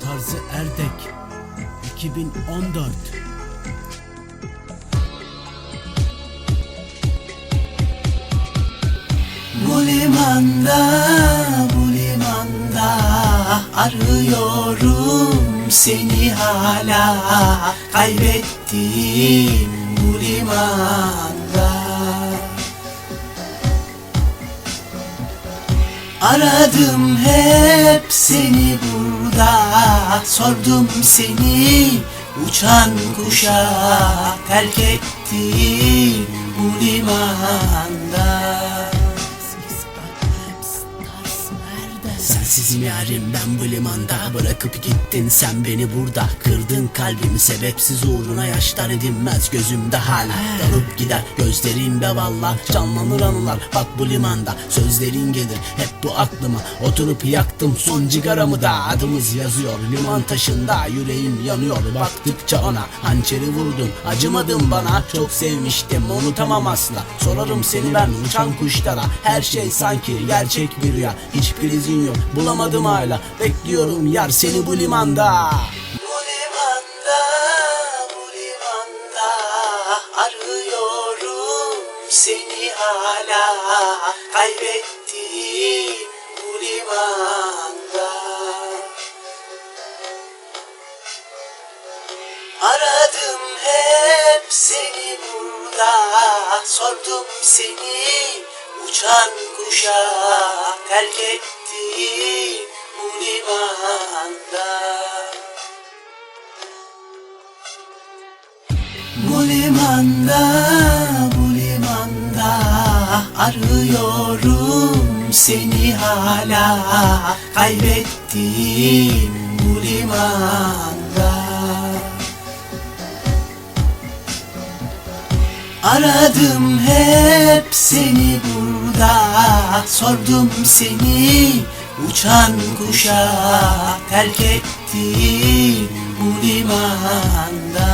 Tarzı Erdek 2014 Bu limanda, bu limanda arıyorum seni hala kaybettim bu limanda. Aradım hep seni burada. Sordum seni uçan kuşa Terk ettim bu limanda Sensizim yarim ben bu limanda. Bırakıp gittin sen beni burada. Kırdın kalbimi sebepsiz uğruna Yaşlar edinmez gözümde hala Dalıp gider gözlerimde valla. Canlanır anılar bak bu limanda. Sözlerin gelir hep bu aklıma. Oturup yaktım son cigaramı da. Adımız yazıyor liman taşında. Yüreğim yanıyor baktıkça ona. Hançeri vurdun acımadın bana. Çok sevmiştim unutamam asla. Sorarım seni ben uçan kuşlara. Her şey sanki gerçek bir rüya. Hiçbir izin yok bulamadım hala. Bekliyorum yar seni bu limanda. Bu limanda, bu limanda arıyorum seni hala. Kaybettim bu limanda. Aradım hep seni burada Sordum seni uçan kuşa Terk ettim bu limanda Bu limanda, bu limanda arıyorum seni hala kaybettim bu limanda. Aradım hep seni burada. Sordum seni uçan kuşa. Terk ettim bu limanda